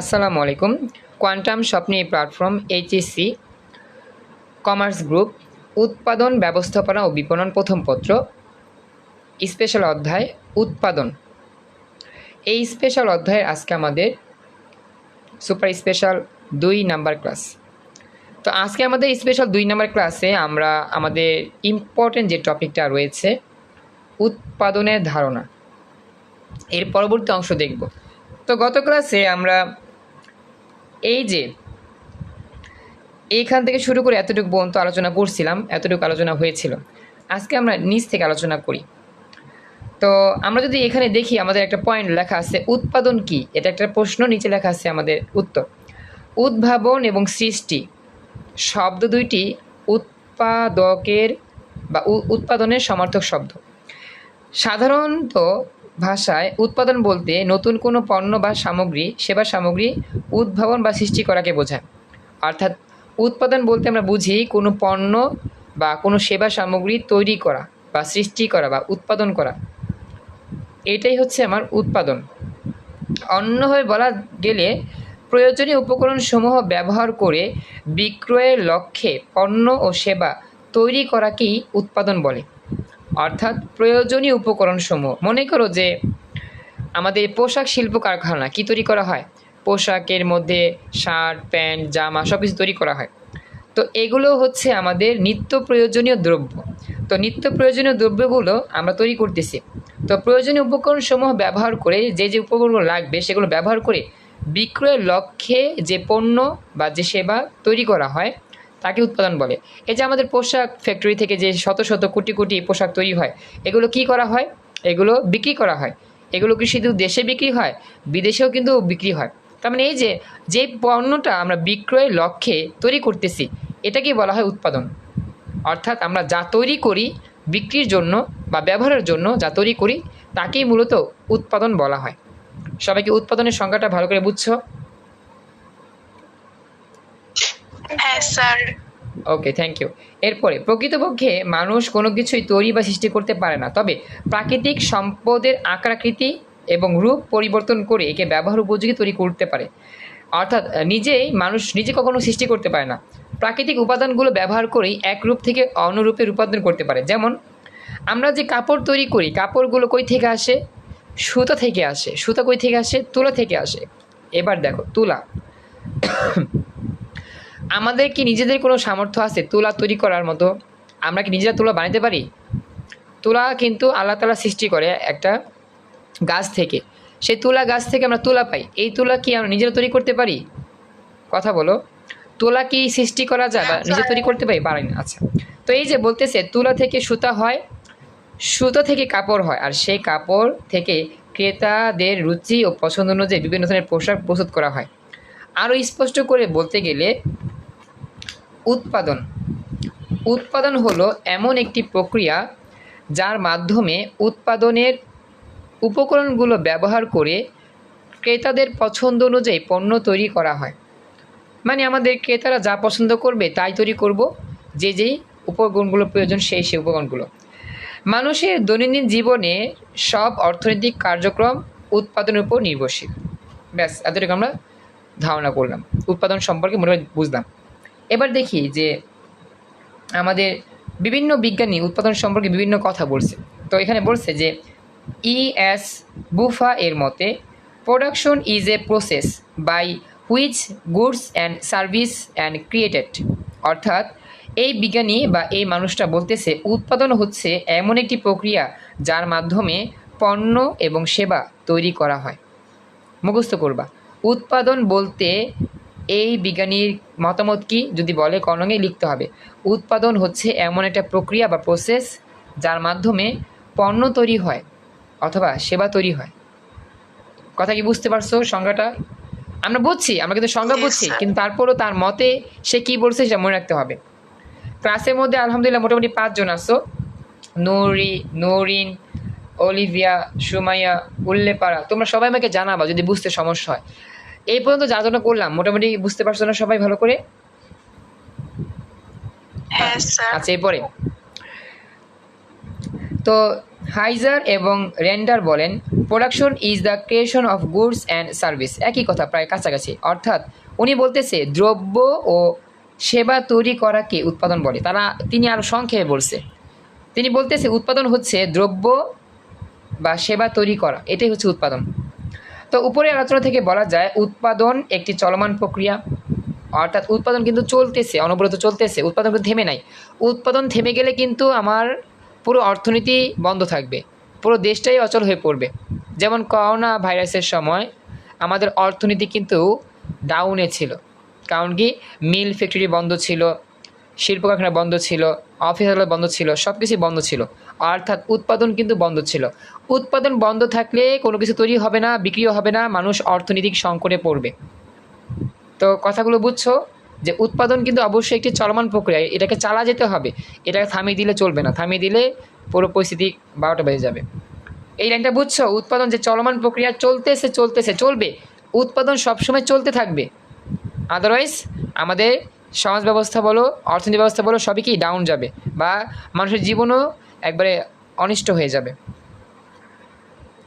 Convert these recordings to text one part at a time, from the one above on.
আসসালামু আলাইকুম। কোয়ান্টাম স্বপ্নে প্ল্যাটফর্ম এইচএসসি কমার্স গ্রুপ উৎপাদন, ব্যবস্থাপনা ও বিপণন প্রথম পত্র, স্পেশাল অধ্যায়, উৎপাদন। এই স্পেশাল অধ্যায়ের আজকে আমাদের সুপার স্পেশাল দুই নাম্বার ক্লাস। তো আজকে আমাদের স্পেশাল দুই নাম্বার ক্লাসে আমরা আমাদের ইম্পর্টেন্ট যে টপিকটা রয়েছে, উৎপাদনের ধারণা। এর পরবর্তী অংশ দেখব। তো গত ক্লাসে আমরা এই যে, এইখান থেকে শুরু করে এতটুকু পর্যন্ত আলোচনা করছিলাম, এতটুকু আলোচনা হয়েছিল। আজকে আমরা নিচ থেকে আলোচনা করি। তো আমরা যদি এখানে দেখি, আমাদের একটা পয়েন্ট লেখা আছে, উৎপাদন কি? এটা একটা প্রশ্ন, নিচে লেখা আছে আমাদের উত্তর। উদ্ভাবন এবং সৃষ্টি, শব্দ দুইটি উৎপাদকের বা উৎপাদনের সমার্থক শব্দ। সাধারণত ভাষায় উৎপাদন বলতে নতুন কোনো পণ্য বা সামগ্রী, সেবা সামগ্রী, উদ্ভাবন বা সৃষ্টি করাকে বোঝায়। অর্থাৎ উৎপাদন বলতে আমরা বুঝি কোনো পণ্য বা কোনো সেবা সামগ্রী তৈরি করা বা সৃষ্টি করা বা উৎপাদন করা। এটাই হচ্ছে আমার উৎপাদন। অন্যভাবে বলা গেলে প্রয়োজনীয় উপকরণসমূহ ব্যবহার করে বিক্রয়ের লক্ষ্যে পণ্য ও সেবা তৈরি করাকেই উৎপাদন বলে। অর্থাৎ প্রয়োজনীয় উপকরণসমূহ। মনে করো যে আমাদের পোশাক শিল্প কারখানা, কী তৈরি করা হয়? পোশাকের মধ্যে শার্ট, প্যান্ট, জামা সব কিছু তৈরি করা হয়। তো এগুলো হচ্ছে আমাদের নিত্য প্রয়োজনীয় দ্রব্য। তো নিত্য প্রয়োজনীয় দ্রব্যগুলো আমরা তৈরি করতেছি। তো প্রয়োজনীয় উপকরণসমূহ ব্যবহার করে যে যে উপকরণগুলো লাগবে সেগুলো ব্যবহার করে বিক্রয়ের লক্ষ্যে যে পণ্য বা যে সেবা তৈরি করা হয় তাকে উৎপাদন বলে। এই যে আমাদের পোশাক ফ্যাক্টরি থেকে যে শত শত কোটি কোটি পোশাক তৈরি হয়, এগুলো কি করা হয়? এগুলো বিক্রি করা হয়। এগুলো কি শুধু দেশে বিক্রি হয়? বিদেশেও কিন্তু বিক্রি হয়। তার মানে এই যে যে পণ্যটা আমরা বিক্রয়ের লক্ষ্যে তৈরি করতেছি, এটাকেই বলা হয় উৎপাদন। অর্থাৎ আমরা যা তৈরি করি, বিক্রির জন্য বা ব্যবহারের জন্য যা তৈরি করি, তাকেই মূলত উৎপাদন বলা হয়। সবাইকে উৎপাদনের সংজ্ঞাটা ভালো করে বুঝছ? হ্যাঁ স্যার। ওকে থ্যাংক ইউ এরপরে, প্রকৃতপক্ষে মানুষ কোনো কিছুই তৈরি বা সৃষ্টি করতে পারে না, তবে প্রাকৃতিক সম্পদের আকারাকৃতি এবং রূপ পরিবর্তন করে একে ব্যবহার উপযোগী তৈরি করতে পারে। অর্থাৎ নিজেই মানুষ নিজে কখনো সৃষ্টি করতে পারে না। প্রাকৃতিক উপাদানগুলো ব্যবহার করেই এক রূপ থেকে অন্য রূপে রূপান্তর করতে পারে। যেমন, আমরা যে কাপড় তৈরি করি, কাপড়গুলো কই থেকে আসে? সুতা থেকে আসে। সুতা কই থেকে আসে? তুলা থেকে আসে। এবার দেখো, তুলা। আমাদের কি নিজেদের কোনো সামর্থ্য আছে? তুলা তৈরি করার মতো। আমরা কি নিজেরা তুলা বানাতে পারি? তুলা কিন্তু আল্লাহ তালা সৃষ্টি করে একটা গাছ থেকে। সেই তুলা গাছ থেকে আমরা তুলা পাই। এই তুলা কি আমরা নিজেরা তৈরি করতে পারি? কথা বলো। তুলা কি সৃষ্টি করা যায় বা নিজে তৈরি করতে পারি? পারি না। আচ্ছা। তো এই যে বলতেছে তুলা থেকে সুতা হয় সুতো থেকে কাপড় হয়। আর সেই কাপড় থেকে ক্রেতাদের রুচি ও পছন্দ অনুযায়ী বিভিন্ন ধরনের পোশাক প্রস্তুত করা হয়। আরও স্পষ্ট করে বলতে গেলে উৎপাদন। উৎপাদন হলো এমন একটি প্রক্রিয়া যার মাধ্যমে উৎপাদনের উপকরণগুলো ব্যবহার করে ক্রেতাদের পছন্দ অনুযায়ী পণ্য তৈরি করা হয়। মানে আমাদের ক্রেতারা যা পছন্দ করবে তাই তৈরি করব, যে যেই উপকরণগুলো প্রয়োজন সেই সেই উপকরণগুলো। মানুষের দৈনন্দিন জীবনে সব অর্থনৈতিক কার্যক্রম উৎপাদনের উপর নির্ভরশীল। ব্যাস, এতটুকু আমরা ধারণা করলাম। উৎপাদন সম্পর্কে মোটামুটি বুঝলাম। এবার দেখি যে আমাদের বিভিন্ন বিজ্ঞানী উৎপাদন সম্পর্কে বিভিন্ন কথা বলছে। তো এখানে বলছে যে ই এস বুফা এর মতে production is a process by which goods and service and created অর্থাৎ এই বিজ্ঞানী বা এই মানুষটা বলতেছে, উৎপাদন হচ্ছে এমন একটি প্রক্রিয়া যার মাধ্যমে পণ্য এবং সেবা তৈরি করা হয়। মুখস্থ করবা। উৎপাদন বলতে এই বিজ্ঞানীর মতামত কি? যদি বলে কর্ণঙে লিখতে হবে। উৎপাদন হচ্ছে এমন একটা প্রক্রিয়া বা প্রসেস যার মাধ্যমে পণ্য তৈরি হয় অথবা সেবা তৈরি হয়। কথা কি বুঝতে পারছ সংজ্ঞাটা? আমরা বুঝছি আমরা কিন্তু সংজ্ঞা বুঝছি কিন্তু তারপরও তার মতে সে কি বলছে সেটা মনে রাখতে হবে। ক্লাসের মধ্যে আলহামদুলিল্লাহ মোটামুটি পাঁচজন আসো নৌরি নৌরিন অলিভিয়া সুমাইয়া উল্লেপাড়া তোমরা সবাই আমাকে জানাবা যদি বুঝতে সমস্যা হয়। এই পর্যন্ত যা জন্য করলাম মোটামুটি বুঝতে পারছ না সবাই ভালো করে? হ্যাঁ আচ্ছা এরপরে। তো হাইজার এবং রেন্ডার বলেন production is the creation of goods and service একই কথা প্রায় কাছাকাছি। অর্থাৎ উনি বলতেছে দ্রব্য ও সেবা তৈরি করাকে উৎপাদন বলে। তারা তিনি আরও সংক্ষেপে বলছে। তিনি বলতেছে উৎপাদন হচ্ছে দ্রব্য বা সেবা তৈরি করা, এটাই হচ্ছে উৎপাদন। তো উপরে আলোচনা থেকে বলা যায়, উৎপাদন একটি চলমান প্রক্রিয়া। অর্থাৎ উৎপাদন কিন্তু চলতেছে, অনবরত চলতেছে, উৎপাদন কিন্তু থেমে নাই। উৎপাদন থেমে গেলে কিন্তু আমার পুরো অর্থনীতি বন্ধ থাকবে, পুরো দেশটাই অচল হয়ে পড়বে। যেমন করোনা ভাইরাসের সময় আমাদের অর্থনীতি কিন্তু ডাউনে ছিল। কারণ কি? মিল ফ্যাক্টরি বন্ধ ছিল শিল্প কারখানা বন্ধ ছিল অফিস আদালত বন্ধ ছিল সব কিছুই বন্ধ ছিল। অর্থাৎ উৎপাদন কিন্তু বন্ধ ছিল। উৎপাদন বন্ধ থাকলে কোনো কিছু তৈরি হবে না, বিক্রিও হবে না, মানুষ অর্থনৈতিক সংকটে পড়বে। তো কথাগুলো বুঝছ? যে উৎপাদন কিন্তু অবশ্যই একটি চলমান প্রক্রিয়া, এটাকে চালা যেতে হবে। এটাকে থামিয়ে দিলে চলবে না। থামিয়ে দিলে পুরো পরিস্থিতি বারোটা বেজে যাবে। এই লাইনটা বুঝছ? উৎপাদন যে চলমান প্রক্রিয়া চলতেছে চলতেছে, চলবে। উৎপাদন সবসময় চলতে থাকবে। আদারওয়াইজ আমাদের সমাজ ব্যবস্থা বলো, অর্থনীতি ব্যবস্থা বলো, সবই কি ডাউন যাবে? বা মানুষের জীবনও একবারে অনিষ্ট হয়ে যাবে।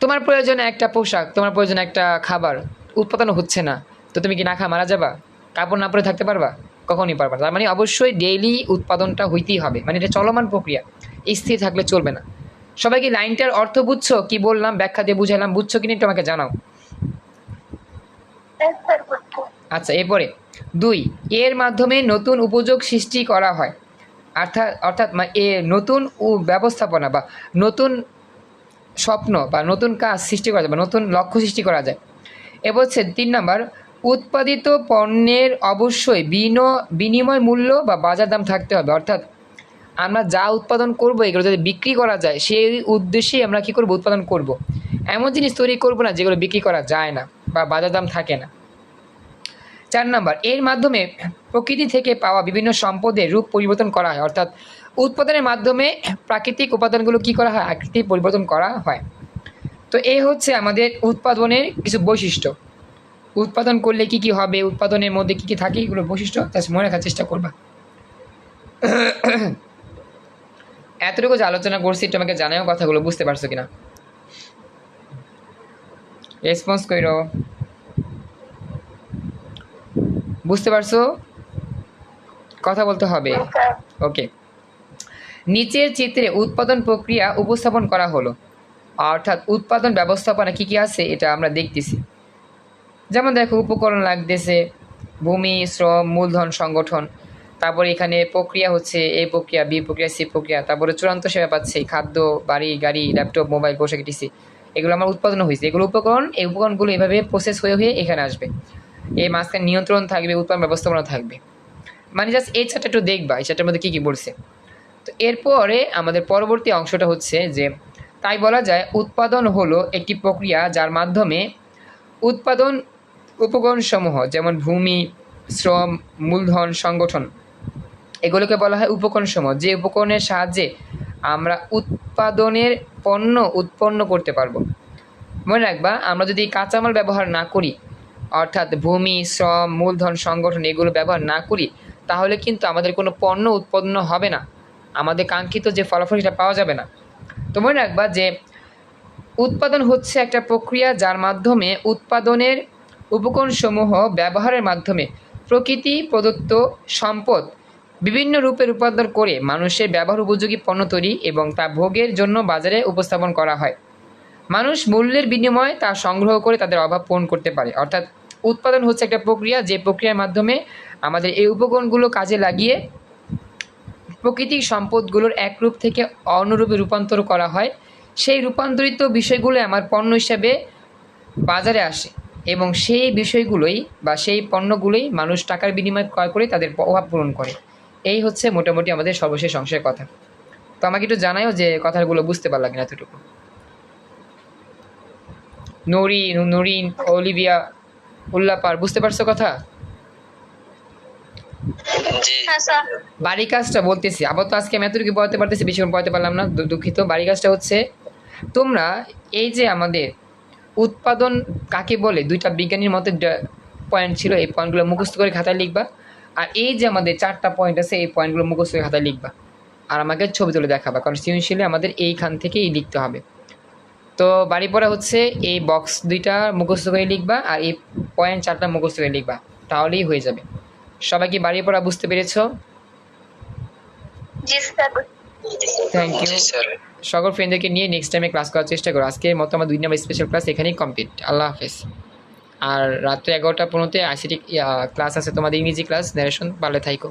তোমার প্রয়োজনে একটা পোশাক তোমার প্রয়োজনে একটা খাবার উৎপাদন হচ্ছে না। তো তুমি কি না খা মারা যাবা? কাপড় না পরে থাকতে পারবা? কখনই পারবা তার মানে অবশ্যই ডেইলি উৎপাদনটা হইতেই হবে। মানে এটা চলমান প্রক্রিয়া। স্থির থাকলে চলবে না। সবাই কি লাইনটার অর্থ বুঝছ? কি বললাম? ব্যাখ্যা দিয়ে বুঝাইলাম। বুঝছ কি না একটু আমাকে জানাও। আচ্ছা এরপরে। দুই এর মাধ্যমে নতুন উপযোগ সৃষ্টি করা হয়। অর্থাৎ অর্থাৎ এ নতুন ব্যবস্থাপনা বা নতুন স্বপ্ন বা নতুন কাজ সৃষ্টি করা যায় বা নতুন লক্ষ্য সৃষ্টি করা যায়। এ হচ্ছে তিন নম্বর, উৎপাদিত পণ্যের অবশ্যই বিন, বিনিময় মূল্য বা বাজার দাম থাকতে হবে। অর্থাৎ, আমরা যা উৎপাদন করব, এগুলো যদি বিক্রি করা যায়, সেই উদ্দেশ্যেই আমরা কী করব? উৎপাদন করব। এমন জিনিস তৈরি করব না যেগুলো বিক্রি করা যায় না বা বাজার দাম থাকে না। চার নম্বর, এর মাধ্যমে প্রকৃতি থেকে পাওয়া বিভিন্ন সম্পদের রূপ পরিবর্তন করা হয়। অর্থাৎ উৎপাদনের মাধ্যমে প্রাকৃতিক উপাদানগুলো কি করা হয়? আকৃতি পরিবর্তন করা হয়। তো এই হচ্ছে আমাদের উৎপাদনের কিছু বৈশিষ্ট্য। উৎপাদন করলে কি কি হবে? উৎপাদনের মধ্যে কি কি থাকে? এগুলো বৈশিষ্ট্য জাস্ট মনে রাখার চেষ্টা করবা। এতটুকু যে আলোচনা করছি তোমাকে জানাও কথাগুলো, বুঝতে পারছ কিনা? রেসপন্স করো বুঝতে পারছ? কথা বলতে হবে। ওকে নিচের চিত্রে উৎপাদন প্রক্রিয়া উপস্থাপন করা হলো। অর্থাৎ উৎপাদন ব্যবস্থাপনা কী কী আছে এটা আমরা দেখতেছি। যেমন দেখো উপকরণ লাগতেছে ভূমি শ্রম মূলধন সংগঠন। তারপরে এখানে প্রক্রিয়া হচ্ছে এই প্রক্রিয়া বি প্রক্রিয়া সি প্রক্রিয়া। তারপরে চূড়ান্ত সেবা পাচ্ছে খাদ্য বাড়ি গাড়ি ল্যাপটপ মোবাইল পোশাক টিসি এগুলো আমার উৎপাদন হয়েছে। এগুলো উপকরণ এই উপকরণগুলো এভাবে প্রসেস হয়ে হয়ে এখানে আসবে। এই মাঝখানে নিয়ন্ত্রণ থাকবে, উৎপাদন ব্যবস্থাপনা থাকবে। মানে জাস্ট এই চারটা একটু দেখবা, এই চারটার মধ্যে কী কী বলছে। তো এরপরে আমাদের পরবর্তী অংশটা হচ্ছে যে, তাই বলা যায় উৎপাদন হলো একটি প্রক্রিয়া যার মাধ্যমে উৎপাদন উপকরণসমূহ, যেমন ভূমি, শ্রম, মূলধন, সংগঠন, এগুলোকে বলা হয় উপকরণসমূহ, যে উপকরণের সাহায্যে আমরা উৎপাদনের পণ্য উৎপন্ন করতে পারব। মনে রাখবা, আমরা যদি কাঁচামাল ব্যবহার না করি অর্থাৎ ভূমি, শ্রম, মূলধন সংগঠন এগুলো ব্যবহার না করি, তাহলে কিন্তু আমাদের কোনো পণ্য উৎপন্ন হবে না। আমাদের কাঙ্ক্ষিত যে ফলাফল সেটা পাওয়া যাবে না। তো মনে রাখবা যে উৎপাদন হচ্ছে একটা প্রক্রিয়া যার মাধ্যমে উৎপাদনের উপকরণসমূহ ব্যবহারের মাধ্যমে প্রকৃতি, প্রদত্ত সম্পদ বিভিন্ন রূপে রূপান্তর করে মানুষের ব্যবহার উপযোগী পণ্য তৈরি এবং তা ভোগের জন্য বাজারে উপস্থাপন করা হয়। মানুষ মূল্যের বিনিময়ে তা সংগ্রহ করে তাদের অভাব পূরণ করতে পারে। অর্থাৎ উৎপাদন হচ্ছে একটা প্রক্রিয়া, যে প্রক্রিয়ার মাধ্যমে আমাদের এই উপকরণগুলো কাজে লাগিয়ে প্রকৃতিক সম্পদগুলোর এক রূপ থেকে অন্য রূপে রূপান্তর করা হয়। সেই রূপান্তরিত বিষয়গুলো আমার পণ্য হিসাবে বাজারে আসে এবং সেই বিষয়গুলোই বা সেই পণ্যগুলোই মানুষ টাকার বিনিময়ে ক্রয় করে তাদের অভাব পূরণ করে। এই হচ্ছে মোটামুটি আমাদের সর্বশেষ অংশের কথা। তো আমাকে একটু জানাও যে কথাগুলো বুঝতে পারলাম না এতটুকু। নরিন নরিন, অলিভিয়া উল্লাপার বুঝতে পারছ কথা? হ্যাঁ স্যার। বাড়ি কাজটা বলতেছি আবার তো আজকে আমি এতটুকু পড়াতে পারতেছি বেশিক্ষণ পড়াতে পারলাম না দুঃখিত। বাড়ি কাজটা হচ্ছে তোমরা এই যে আমাদের উৎপাদন কাকে বলে দুইটা বিজ্ঞানীর মতে পয়েন্ট ছিল এই পয়েন্টগুলো মুখস্থ করে খাতায় লিখবা আর এই যে আমাদের চারটা পয়েন্ট আছে এই পয়েন্টগুলো মুখস্থ করে খাতায় লিখবা আর আমাকে ছবি তুলে দেখাবা কারণ সৃজনশীলে আমাদের এইখান থেকেই লিখতে হবে। তো বাড়ি পড়া হচ্ছে এই বক্স দুইটা মুখস্থ করে লিখবা আর এই পয়েন্ট চারটা মুখস্থ করে লিখবা। তাহলেই হয়ে যাবে। সবাই কি বাড়ি পড়া বুঝতে পেরেছ? জি স্যার থ্যাংক ইউ সকল ফ্রেন্ডদেরকে নিয়ে নেক্সট টাইমে ক্লাস করার চেষ্টা করো। আজকের মতো আমার দুই নম্বর স্পেশাল ক্লাস এখানেই কমপ্লিট আল্লাহ হাফেজ। আর রাত্রে এগারোটা পনেরোতে আইসিটি ক্লাস আছে তোমাদের ইংরেজি ক্লাস ন্যারেশন পারলে থাইকো।